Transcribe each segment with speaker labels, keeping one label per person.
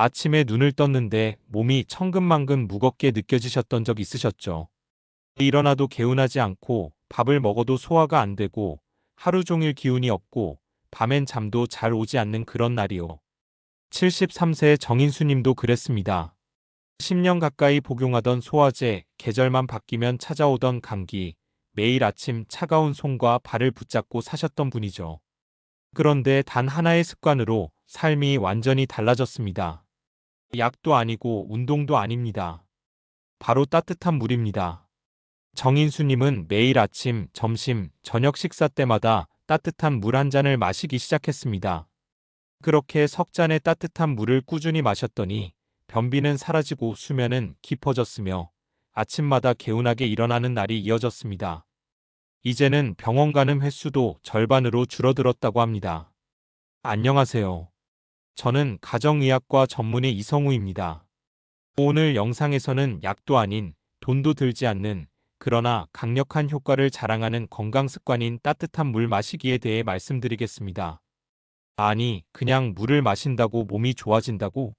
Speaker 1: 아침에 눈을 떴는데 몸이 천근만근 무겁게 느껴지셨던 적 있으셨죠? 일어나도 개운하지 않고 밥을 먹어도 소화가 안 되고 하루 종일 기운이 없고 밤엔 잠도 잘 오지 않는 그런 날이요. 73세 정인수님도 그랬습니다. 10년 가까이 복용하던 소화제, 계절만 바뀌면 찾아오던 감기, 매일 아침 차가운 손과 발을 붙잡고 사셨던 분이죠. 그런데 단 하나의 습관으로 삶이 완전히 달라졌습니다. 약도 아니고 운동도 아닙니다. 바로 따뜻한 물입니다. 정인수님은 매일 아침, 점심, 저녁 식사 때마다 따뜻한 물 한 잔을 마시기 시작했습니다. 그렇게 석 잔의 따뜻한 물을 꾸준히 마셨더니 변비는 사라지고 수면은 깊어졌으며 아침마다 개운하게 일어나는 날이 이어졌습니다. 이제는 병원 가는 횟수도 절반으로 줄어들었다고 합니다. 안녕하세요. 저는 가정의학과 전문의 이성우입니다. 오늘 영상에서는 약도 아닌 돈도 들지 않는 그러나 강력한 효과를 자랑하는 건강 습관인 따뜻한 물 마시기에 대해 말씀드리겠습니다. 아니, 그냥 물을 마신다고 몸이 좋아진다고?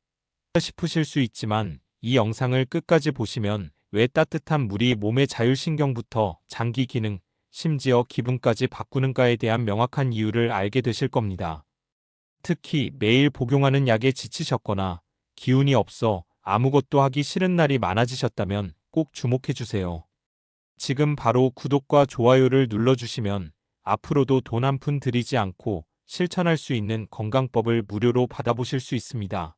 Speaker 1: 싶으실 수 있지만 이 영상을 끝까지 보시면 왜 따뜻한 물이 몸의 자율신경부터 장기 기능, 심지어 기분까지 바꾸는가에 대한 명확한 이유를 알게 되실 겁니다. 특히 매일 복용하는 약에 지치셨거나 기운이 없어 아무것도 하기 싫은 날이 많아지셨다면 꼭 주목해 주세요. 지금 바로 구독과 좋아요를 눌러주시면 앞으로도 돈 한 푼 들이지 않고 실천할 수 있는 건강법을 무료로 받아보실 수 있습니다.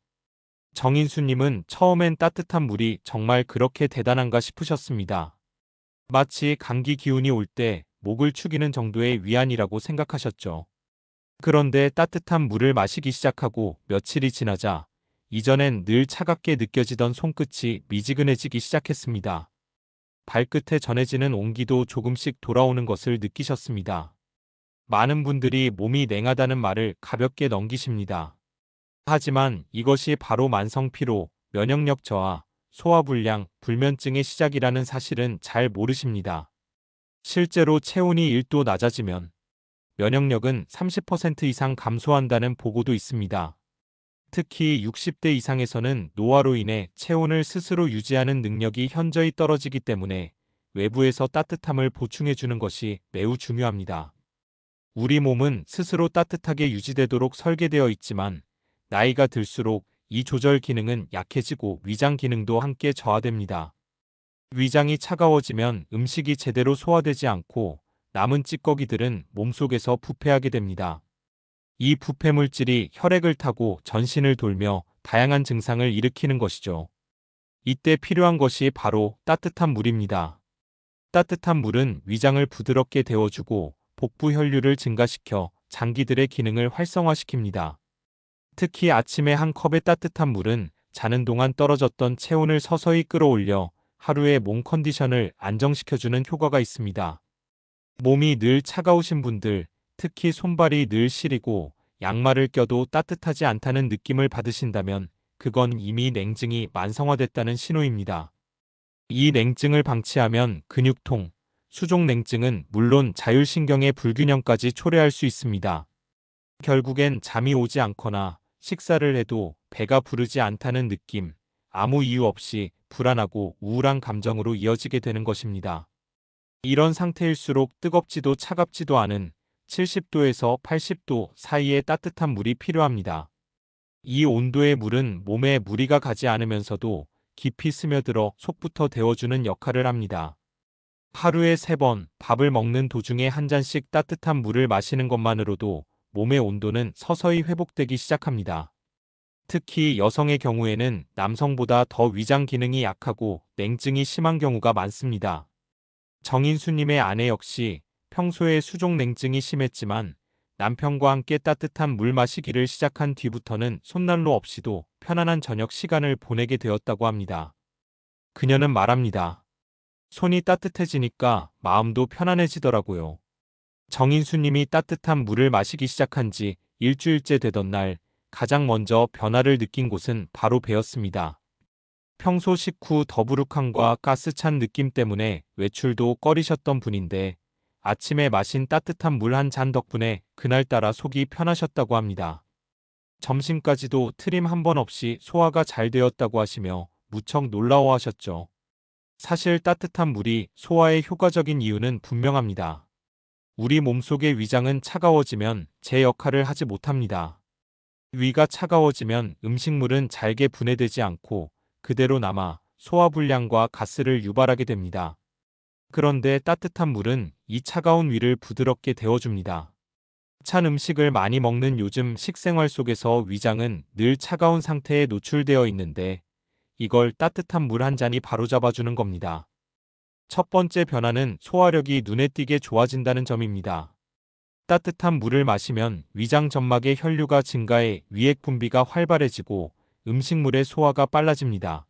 Speaker 1: 정인수님은 처음엔 따뜻한 물이 정말 그렇게 대단한가 싶으셨습니다. 마치 감기 기운이 올 때 목을 축이는 정도의 위안이라고 생각하셨죠. 그런데 따뜻한 물을 마시기 시작하고 며칠이 지나자 이전엔 늘 차갑게 느껴지던 손끝이 미지근해지기 시작했습니다. 발끝에 전해지는 온기도 조금씩 돌아오는 것을 느끼셨습니다. 많은 분들이 몸이 냉하다는 말을 가볍게 넘기십니다. 하지만 이것이 바로 만성피로, 면역력 저하, 소화불량, 불면증의 시작이라는 사실은 잘 모르십니다. 실제로 체온이 1도 낮아지면 면역력은 30% 이상 감소한다는 보고도 있습니다. 특히 60대 이상에서는 노화로 인해 체온을 스스로 유지하는 능력이 현저히 떨어지기 때문에 외부에서 따뜻함을 보충해 주는 것이 매우 중요합니다. 우리 몸은 스스로 따뜻하게 유지되도록 설계되어 있지만 나이가 들수록 이 조절 기능은 약해지고 위장 기능도 함께 저하됩니다. 위장이 차가워지면 음식이 제대로 소화되지 않고 남은 찌꺼기들은 몸속에서 부패하게 됩니다. 이 부패 물질이 혈액을 타고 전신을 돌며 다양한 증상을 일으키는 것이죠. 이때 필요한 것이 바로 따뜻한 물입니다. 따뜻한 물은 위장을 부드럽게 데워주고 복부 혈류를 증가시켜 장기들의 기능을 활성화시킵니다. 특히 아침에 한 컵의 따뜻한 물은 자는 동안 떨어졌던 체온을 서서히 끌어올려 하루의 몸 컨디션을 안정시켜주는 효과가 있습니다. 몸이 늘 차가우신 분들, 특히 손발이 늘 시리고 양말을 껴도 따뜻하지 않다는 느낌을 받으신다면 그건 이미 냉증이 만성화됐다는 신호입니다. 이 냉증을 방치하면 근육통, 수족 냉증은 물론 자율신경의 불균형까지 초래할 수 있습니다. 결국엔 잠이 오지 않거나 식사를 해도 배가 부르지 않다는 느낌, 아무 이유 없이 불안하고 우울한 감정으로 이어지게 되는 것입니다. 이런 상태일수록 뜨겁지도 차갑지도 않은 70도에서 80도 사이의 따뜻한 물이 필요합니다. 이 온도의 물은 몸에 무리가 가지 않으면서도 깊이 스며들어 속부터 데워주는 역할을 합니다. 하루에 3번 밥을 먹는 도중에 한 잔씩 따뜻한 물을 마시는 것만으로도 몸의 온도는 서서히 회복되기 시작합니다. 특히 여성의 경우에는 남성보다 더 위장 기능이 약하고 냉증이 심한 경우가 많습니다. 정인수님의 아내 역시 평소에 수족 냉증이 심했지만 남편과 함께 따뜻한 물 마시기를 시작한 뒤부터는 손난로 없이도 편안한 저녁 시간을 보내게 되었다고 합니다. 그녀는 말합니다. 손이 따뜻해지니까 마음도 편안해지더라고요. 정인수님이 따뜻한 물을 마시기 시작한 지 일주일째 되던 날 가장 먼저 변화를 느낀 곳은 바로 배였습니다. 평소 식후 더부룩함과 가스찬 느낌 때문에 외출도 꺼리셨던 분인데 아침에 마신 따뜻한 물 한 잔 덕분에 그날따라 속이 편하셨다고 합니다. 점심까지도 트림 한 번 없이 소화가 잘 되었다고 하시며 무척 놀라워하셨죠. 사실 따뜻한 물이 소화에 효과적인 이유는 분명합니다. 우리 몸속의 위장은 차가워지면 제 역할을 하지 못합니다. 위가 차가워지면 음식물은 잘게 분해되지 않고 그대로 남아 소화불량과 가스를 유발하게 됩니다. 그런데 따뜻한 물은 이 차가운 위를 부드럽게 데워줍니다. 찬 음식을 많이 먹는 요즘 식생활 속에서 위장은 늘 차가운 상태에 노출되어 있는데 이걸 따뜻한 물 한 잔이 바로잡아주는 겁니다. 첫 번째 변화는 소화력이 눈에 띄게 좋아진다는 점입니다. 따뜻한 물을 마시면 위장 점막의 혈류가 증가해 위액 분비가 활발해지고 음식물의 소화가 빨라집니다.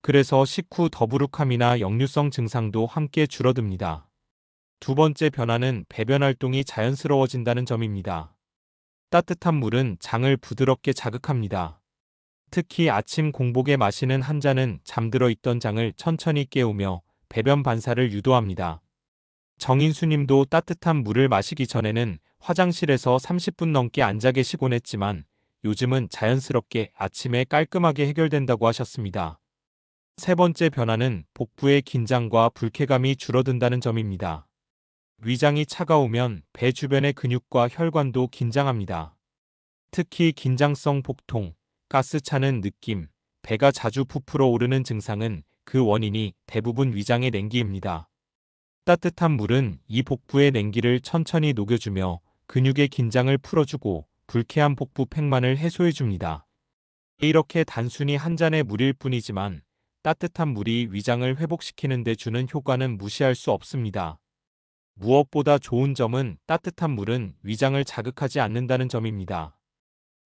Speaker 1: 그래서 식후 더부룩함이나 역류성 증상도 함께 줄어듭니다. 두 번째 변화는 배변 활동이 자연스러워진다는 점입니다. 따뜻한 물은 장을 부드럽게 자극합니다. 특히 아침 공복에 마시는 한 잔은 잠들어 있던 장을 천천히 깨우며 배변 반사를 유도합니다. 정인수님도 따뜻한 물을 마시기 전에는 화장실에서 30분 넘게 앉아 계시곤 했지만 요즘은 자연스럽게 아침에 깔끔하게 해결된다고 하셨습니다. 세 번째 변화는 복부의 긴장과 불쾌감이 줄어든다는 점입니다. 위장이 차가우면 배 주변의 근육과 혈관도 긴장합니다. 특히 긴장성 복통, 가스 차는 느낌, 배가 자주 부풀어 오르는 증상은 그 원인이 대부분 위장의 냉기입니다. 따뜻한 물은 이 복부의 냉기를 천천히 녹여주며 근육의 긴장을 풀어주고 불쾌한 복부 팽만을 해소해줍니다. 이렇게 단순히 한 잔의 물일 뿐이지만 따뜻한 물이 위장을 회복시키는 데 주는 효과는 무시할 수 없습니다. 무엇보다 좋은 점은 따뜻한 물은 위장을 자극하지 않는다는 점입니다.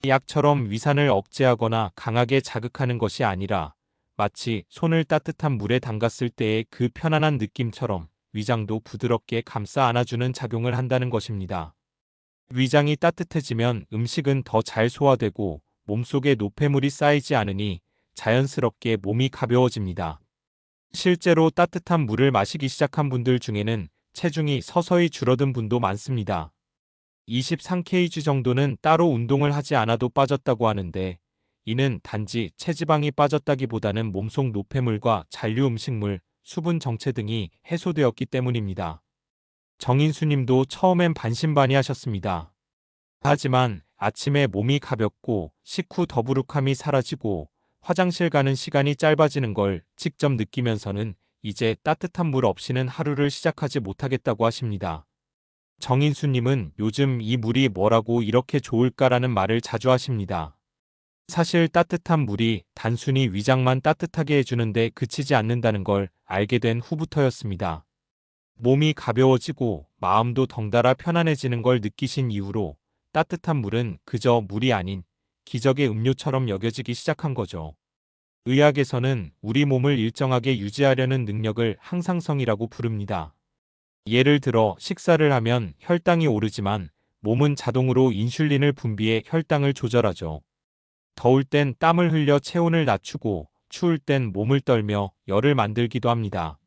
Speaker 1: 약처럼 위산을 억제하거나 강하게 자극하는 것이 아니라 마치 손을 따뜻한 물에 담갔을 때의 그 편안한 느낌처럼 위장도 부드럽게 감싸 안아주는 작용을 한다는 것입니다. 위장이 따뜻해지면 음식은 더 잘 소화되고 몸속에 노폐물이 쌓이지 않으니 자연스럽게 몸이 가벼워집니다. 실제로 따뜻한 물을 마시기 시작한 분들 중에는 체중이 서서히 줄어든 분도 많습니다. 23kg 정도는 따로 운동을 하지 않아도 빠졌다고 하는데 이는 단지 체지방이 빠졌다기보다는 몸속 노폐물과 잔류 음식물, 수분 정체 등이 해소되었기 때문입니다. 정인수님도 처음엔 반신반의하셨습니다. 하지만 아침에 몸이 가볍고 식후 더부룩함이 사라지고 화장실 가는 시간이 짧아지는 걸 직접 느끼면서는 이제 따뜻한 물 없이는 하루를 시작하지 못하겠다고 하십니다. 정인수님은 요즘 이 물이 뭐라고 이렇게 좋을까라는 말을 자주 하십니다. 사실 따뜻한 물이 단순히 위장만 따뜻하게 해주는데 그치지 않는다는 걸 알게 된 후부터였습니다. 몸이 가벼워지고 마음도 덩달아 편안해지는 걸 느끼신 이후로 따뜻한 물은 그저 물이 아닌 기적의 음료처럼 여겨지기 시작한 거죠. 의학에서는 우리 몸을 일정하게 유지하려는 능력을 항상성이라고 부릅니다. 예를 들어 식사를 하면 혈당이 오르지만 몸은 자동으로 인슐린을 분비해 혈당을 조절하죠. 더울 땐 땀을 흘려 체온을 낮추고 추울 땐 몸을 떨며 열을 만들기도 합니다.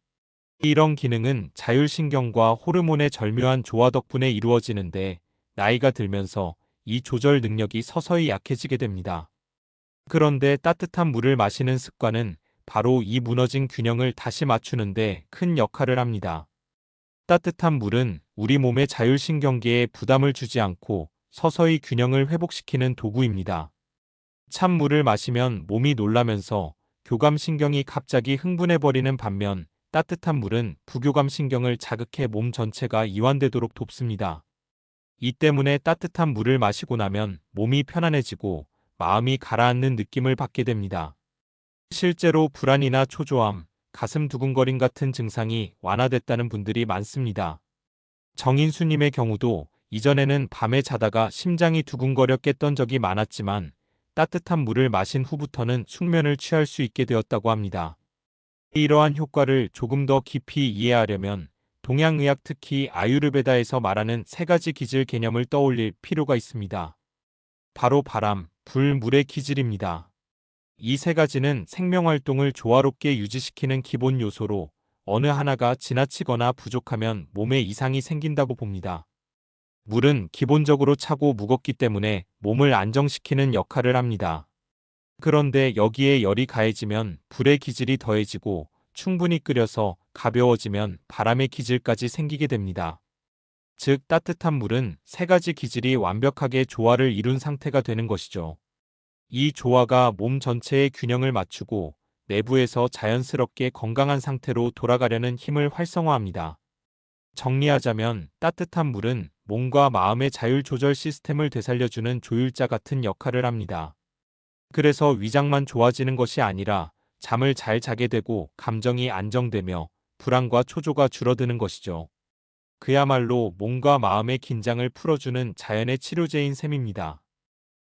Speaker 1: 이런 기능은 자율신경과 호르몬의 절묘한 조화 덕분에 이루어지는데 나이가 들면서 이 조절 능력이 서서히 약해지게 됩니다. 그런데 따뜻한 물을 마시는 습관은 바로 이 무너진 균형을 다시 맞추는데 큰 역할을 합니다. 따뜻한 물은 우리 몸의 자율신경계에 부담을 주지 않고 서서히 균형을 회복시키는 도구입니다. 찬물을 마시면 몸이 놀라면서 교감신경이 갑자기 흥분해버리는 반면 따뜻한 물은 부교감 신경을 자극해 몸 전체가 이완되도록 돕습니다. 이 때문에 따뜻한 물을 마시고 나면 몸이 편안해지고 마음이 가라앉는 느낌을 받게 됩니다. 실제로 불안이나 초조함, 가슴 두근거림 같은 증상이 완화됐다는 분들이 많습니다. 정인수님의 경우도 이전에는 밤에 자다가 심장이 두근거려 깼던 적이 많았지만 따뜻한 물을 마신 후부터는 숙면을 취할 수 있게 되었다고 합니다. 이러한 효과를 조금 더 깊이 이해하려면 동양의학 특히 아유르베다에서 말하는 세 가지 기질 개념을 떠올릴 필요가 있습니다. 바로 바람, 불, 물의 기질입니다. 이 세 가지는 생명활동을 조화롭게 유지시키는 기본 요소로 어느 하나가 지나치거나 부족하면 몸에 이상이 생긴다고 봅니다. 물은 기본적으로 차고 무겁기 때문에 몸을 안정시키는 역할을 합니다. 그런데 여기에 열이 가해지면 불의 기질이 더해지고 충분히 끓여서 가벼워지면 바람의 기질까지 생기게 됩니다. 즉 따뜻한 물은 세 가지 기질이 완벽하게 조화를 이룬 상태가 되는 것이죠. 이 조화가 몸 전체의 균형을 맞추고 내부에서 자연스럽게 건강한 상태로 돌아가려는 힘을 활성화합니다. 정리하자면 따뜻한 물은 몸과 마음의 자율 조절 시스템을 되살려주는 조율자 같은 역할을 합니다. 그래서 위장만 좋아지는 것이 아니라 잠을 잘 자게 되고 감정이 안정되며 불안과 초조가 줄어드는 것이죠. 그야말로 몸과 마음의 긴장을 풀어주는 자연의 치료제인 셈입니다.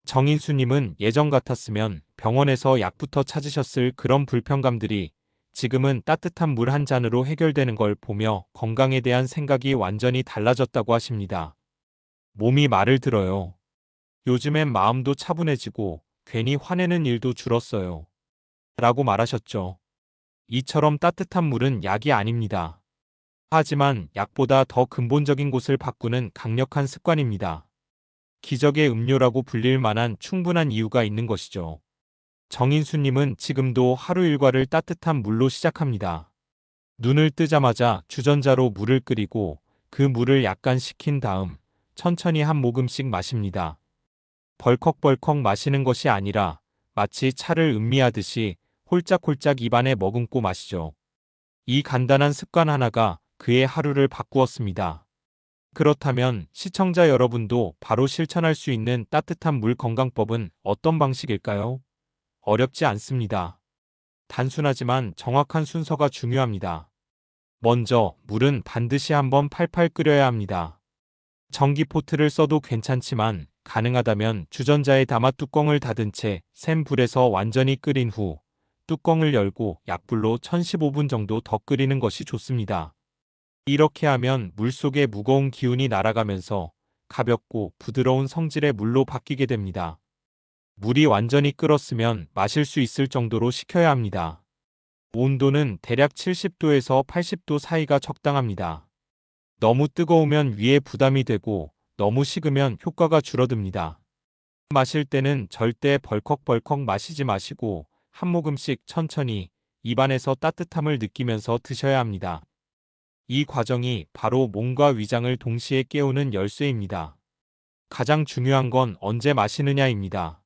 Speaker 1: 정인수님은 예전 같았으면 병원에서 약부터 찾으셨을 그런 불편감들이 지금은 따뜻한 물 한 잔으로 해결되는 걸 보며 건강에 대한 생각이 완전히 달라졌다고 하십니다. 몸이 말을 들어요. 요즘엔 마음도 차분해지고 괜히 화내는 일도 줄었어요. 라고 말하셨죠. 이처럼 따뜻한 물은 약이 아닙니다. 하지만 약보다 더 근본적인 곳을 바꾸는 강력한 습관입니다. 기적의 음료라고 불릴 만한 충분한 이유가 있는 것이죠. 정인수님은 지금도 하루 일과를 따뜻한 물로 시작합니다. 눈을 뜨자마자 주전자로 물을 끓이고 그 물을 약간 식힌 다음 천천히 한 모금씩 마십니다. 벌컥벌컥 마시는 것이 아니라 마치 차를 음미하듯이 홀짝홀짝 입안에 머금고 마시죠. 이 간단한 습관 하나가 그의 하루를 바꾸었습니다. 그렇다면 시청자 여러분도 바로 실천할 수 있는 따뜻한 물 건강법은 어떤 방식일까요? 어렵지 않습니다. 단순하지만 정확한 순서가 중요합니다. 먼저 물은 반드시 한번 팔팔 끓여야 합니다. 전기포트를 써도 괜찮지만 가능하다면 주전자에 담아 뚜껑을 닫은 채 센 불에서 완전히 끓인 후 뚜껑을 열고 약불로 1015분 정도 더 끓이는 것이 좋습니다. 이렇게 하면 물 속의 무거운 기운이 날아가면서 가볍고 부드러운 성질의 물로 바뀌게 됩니다. 물이 완전히 끓었으면 마실 수 있을 정도로 식혀야 합니다. 온도는 대략 70도에서 80도 사이가 적당합니다. 너무 뜨거우면 위에 부담이 되고 너무 식으면 효과가 줄어듭니다. 마실 때는 절대 벌컥벌컥 마시지 마시고 한 모금씩 천천히 입안에서 따뜻함을 느끼면서 드셔야 합니다. 이 과정이 바로 몸과 위장을 동시에 깨우는 열쇠입니다. 가장 중요한 건 언제 마시느냐입니다.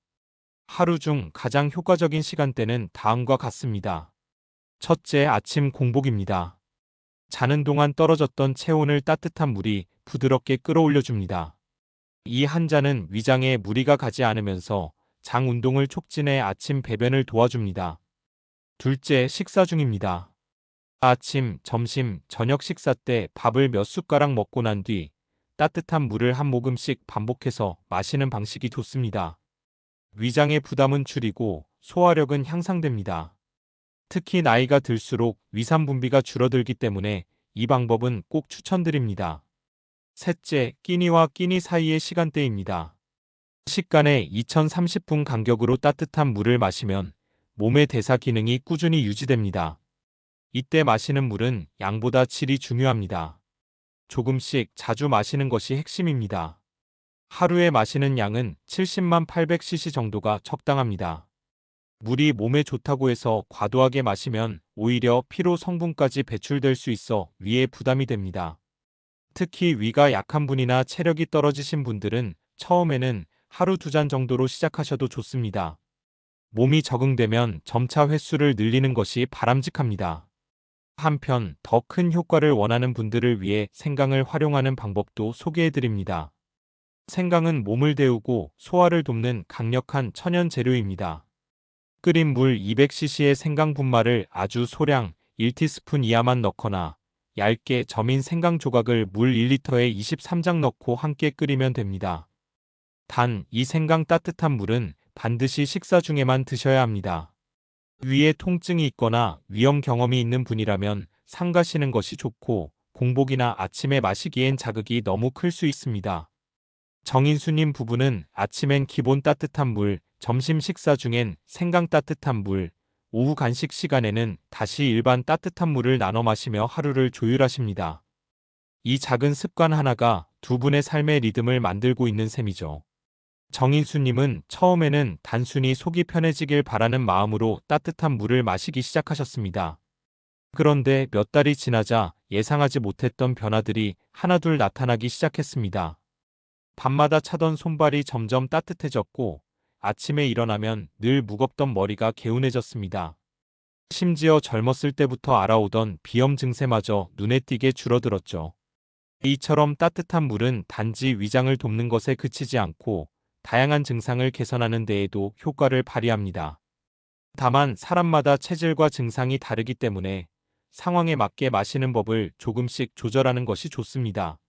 Speaker 1: 하루 중 가장 효과적인 시간대는 다음과 같습니다. 첫째, 아침 공복입니다. 자는 동안 떨어졌던 체온을 따뜻한 물이 부드럽게 끌어올려 줍니다. 이한 잔은 위장에 무리가 가지 않으면서 장 운동을 촉진해 아침 배변을 도와줍니다. 둘째, 식사 중입니다. 아침, 점심, 저녁 식사 때 밥을 몇 숟가락 먹고 난 뒤 따뜻한 물을 한 모금씩 반복해서 마시는 방식이 좋습니다. 위장의 부담은 줄이고 소화력은 향상됩니다. 특히 나이가 들수록 위산 분비가 줄어들기 때문에 이 방법은 꼭 추천드립니다. 셋째, 끼니와 끼니 사이의 시간대입니다. 식간에 2030분 간격으로 따뜻한 물을 마시면 몸의 대사 기능이 꾸준히 유지됩니다. 이때 마시는 물은 양보다 질이 중요합니다. 조금씩 자주 마시는 것이 핵심입니다. 하루에 마시는 양은 70만 800cc 정도가 적당합니다. 물이 몸에 좋다고 해서 과도하게 마시면 오히려 피로 성분까지 배출될 수 있어 위에 부담이 됩니다. 특히 위가 약한 분이나 체력이 떨어지신 분들은 처음에는 하루 두 잔 정도로 시작하셔도 좋습니다. 몸이 적응되면 점차 횟수를 늘리는 것이 바람직합니다. 한편 더 큰 효과를 원하는 분들을 위해 생강을 활용하는 방법도 소개해드립니다. 생강은 몸을 데우고 소화를 돕는 강력한 천연 재료입니다. 끓인 물 200cc의 생강 분말을 아주 소량 1티스푼 이하만 넣거나 얇게 점인 생강 조각을 물 1리터에 23장 넣고 함께 끓이면 됩니다. 단, 이 생강 따뜻한 물은 반드시 식사 중에만 드셔야 합니다. 위에 통증이 있거나 위험 경험이 있는 분이라면 삼가시는 것이 좋고 공복이나 아침에 마시기엔 자극이 너무 클 수 있습니다. 정인수님 부부는 아침엔 기본 따뜻한 물, 점심 식사 중엔 생강 따뜻한 물, 오후 간식 시간에는 다시 일반 따뜻한 물을 나눠 마시며 하루를 조율하십니다. 이 작은 습관 하나가 두 분의 삶의 리듬을 만들고 있는 셈이죠. 정인수님은 처음에는 단순히 속이 편해지길 바라는 마음으로 따뜻한 물을 마시기 시작하셨습니다. 그런데 몇 달이 지나자 예상하지 못했던 변화들이 하나둘 나타나기 시작했습니다. 밤마다 차던 손발이 점점 따뜻해졌고 아침에 일어나면 늘 무겁던 머리가 개운해졌습니다. 심지어 젊었을 때부터 알아오던 비염 증세마저 눈에 띄게 줄어들었죠. 이처럼 따뜻한 물은 단지 위장을 돕는 것에 그치지 않고 다양한 증상을 개선하는 데에도 효과를 발휘합니다. 다만 사람마다 체질과 증상이 다르기 때문에 상황에 맞게 마시는 법을 조금씩 조절하는 것이 좋습니다.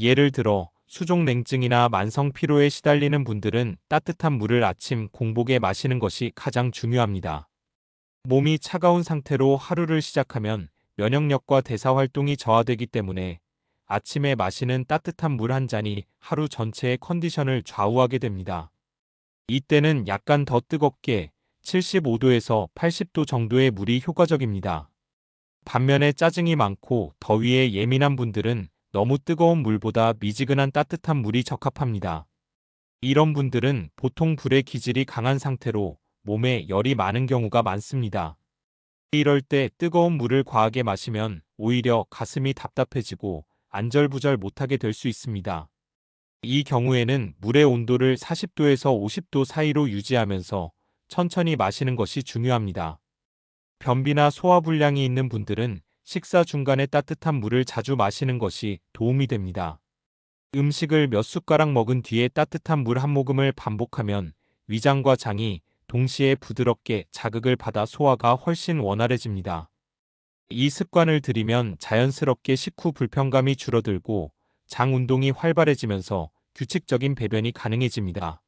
Speaker 1: 예를 들어 수족 냉증이나 만성 피로에 시달리는 분들은 따뜻한 물을 아침 공복에 마시는 것이 가장 중요합니다. 몸이 차가운 상태로 하루를 시작하면 면역력과 대사 활동이 저하되기 때문에 아침에 마시는 따뜻한 물 한 잔이 하루 전체의 컨디션을 좌우하게 됩니다. 이때는 약간 더 뜨겁게 75도에서 80도 정도의 물이 효과적입니다. 반면에 짜증이 많고 더위에 예민한 분들은 너무 뜨거운 물보다 미지근한 따뜻한 물이 적합합니다. 이런 분들은 보통 불의 기질이 강한 상태로 몸에 열이 많은 경우가 많습니다. 이럴 때 뜨거운 물을 과하게 마시면 오히려 가슴이 답답해지고 안절부절 못하게 될 수 있습니다. 이 경우에는 물의 온도를 40도에서 50도 사이로 유지하면서 천천히 마시는 것이 중요합니다. 변비나 소화불량이 있는 분들은 식사 중간에 따뜻한 물을 자주 마시는 것이 도움이 됩니다. 음식을 몇 숟가락 먹은 뒤에 따뜻한 물 한 모금을 반복하면 위장과 장이 동시에 부드럽게 자극을 받아 소화가 훨씬 원활해집니다. 이 습관을 들이면 자연스럽게 식후 불편감이 줄어들고 장 운동이 활발해지면서 규칙적인 배변이 가능해집니다.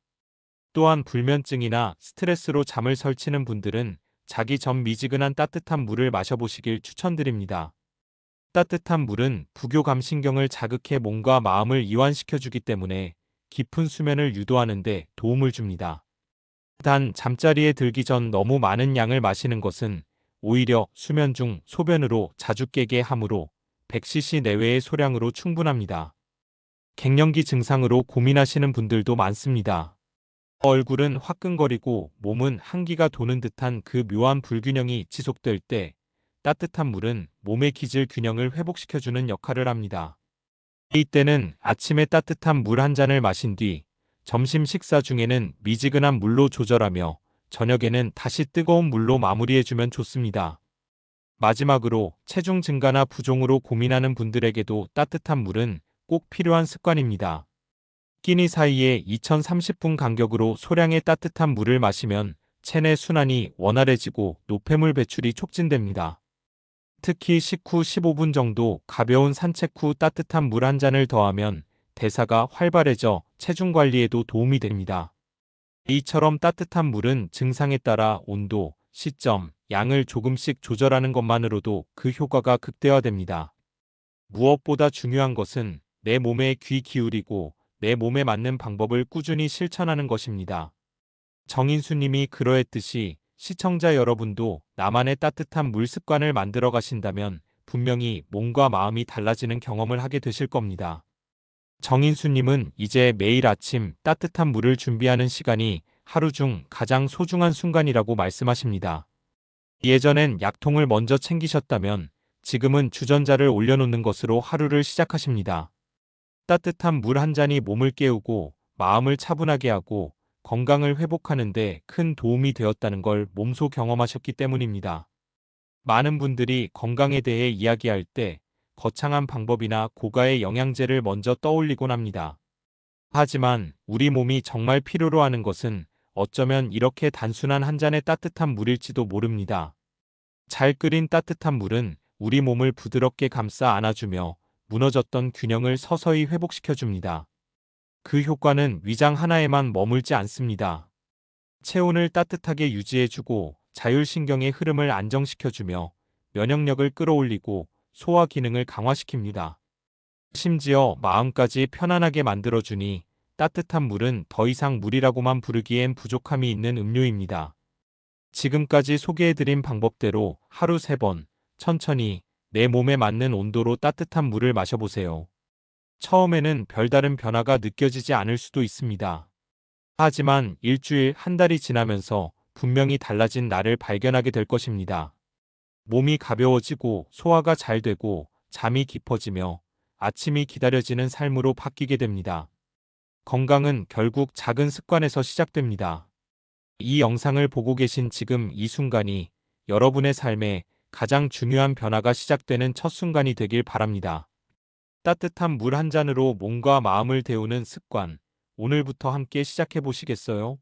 Speaker 1: 또한 불면증이나 스트레스로 잠을 설치는 분들은 자기 전 미지근한 따뜻한 물을 마셔보시길 추천드립니다. 따뜻한 물은 부교감신경을 자극해 몸과 마음을 이완시켜주기 때문에 깊은 수면을 유도하는 데 도움을 줍니다. 단 잠자리에 들기 전 너무 많은 양을 마시는 것은 오히려 수면 중 소변으로 자주 깨게 하므로 100cc 내외의 소량으로 충분합니다. 갱년기 증상으로 고민하시는 분들도 많습니다. 얼굴은 화끈거리고 몸은 한기가 도는 듯한 그 묘한 불균형이 지속될 때 따뜻한 물은 몸의 기질 균형을 회복시켜주는 역할을 합니다. 이때는 아침에 따뜻한 물 한 잔을 마신 뒤 점심 식사 중에는 미지근한 물로 조절하며 저녁에는 다시 뜨거운 물로 마무리해주면 좋습니다. 마지막으로 체중 증가나 부종으로 고민하는 분들에게도 따뜻한 물은 꼭 필요한 습관입니다. 끼니 사이에 2030분 간격으로 소량의 따뜻한 물을 마시면 체내 순환이 원활해지고 노폐물 배출이 촉진됩니다. 특히 식후 15분 정도 가벼운 산책 후 따뜻한 물 한 잔을 더하면 대사가 활발해져 체중 관리에도 도움이 됩니다. 이처럼 따뜻한 물은 증상에 따라 온도, 시점, 양을 조금씩 조절하는 것만으로도 그 효과가 극대화됩니다. 무엇보다 중요한 것은 내 몸에 귀 기울이고 내 몸에 맞는 방법을 꾸준히 실천하는 것입니다. 정인수님이 그러했듯이 시청자 여러분도 나만의 따뜻한 물 습관을 만들어 가신다면 분명히 몸과 마음이 달라지는 경험을 하게 되실 겁니다. 정인수님은 이제 매일 아침 따뜻한 물을 준비하는 시간이 하루 중 가장 소중한 순간이라고 말씀하십니다. 예전엔 약통을 먼저 챙기셨다면 지금은 주전자를 올려놓는 것으로 하루를 시작하십니다. 따뜻한 물 한 잔이 몸을 깨우고 마음을 차분하게 하고 건강을 회복하는데 큰 도움이 되었다는 걸 몸소 경험하셨기 때문입니다. 많은 분들이 건강에 대해 이야기할 때 거창한 방법이나 고가의 영양제를 먼저 떠올리곤 합니다. 하지만 우리 몸이 정말 필요로 하는 것은 어쩌면 이렇게 단순한 한 잔의 따뜻한 물일지도 모릅니다. 잘 끓인 따뜻한 물은 우리 몸을 부드럽게 감싸 안아주며 무너졌던 균형을 서서히 회복시켜줍니다. 그 효과는 위장 하나에만 머물지 않습니다. 체온을 따뜻하게 유지해주고 자율신경의 흐름을 안정시켜주며 면역력을 끌어올리고 소화 기능을 강화시킵니다. 심지어 마음까지 편안하게 만들어주니 따뜻한 물은 더 이상 물이라고만 부르기엔 부족함이 있는 음료입니다. 지금까지 소개해드린 방법대로 하루 3번 천천히 내 몸에 맞는 온도로 따뜻한 물을 마셔보세요. 처음에는 별다른 변화가 느껴지지 않을 수도 있습니다. 하지만 일주일, 한 달이 지나면서 분명히 달라진 나를 발견하게 될 것입니다. 몸이 가벼워지고 소화가 잘 되고 잠이 깊어지며 아침이 기다려지는 삶으로 바뀌게 됩니다. 건강은 결국 작은 습관에서 시작됩니다. 이 영상을 보고 계신 지금 이 순간이 여러분의 삶에 가장 중요한 변화가 시작되는 첫 순간이 되길 바랍니다. 따뜻한 물 한 잔으로 몸과 마음을 데우는 습관. 오늘부터 함께 시작해 보시겠어요?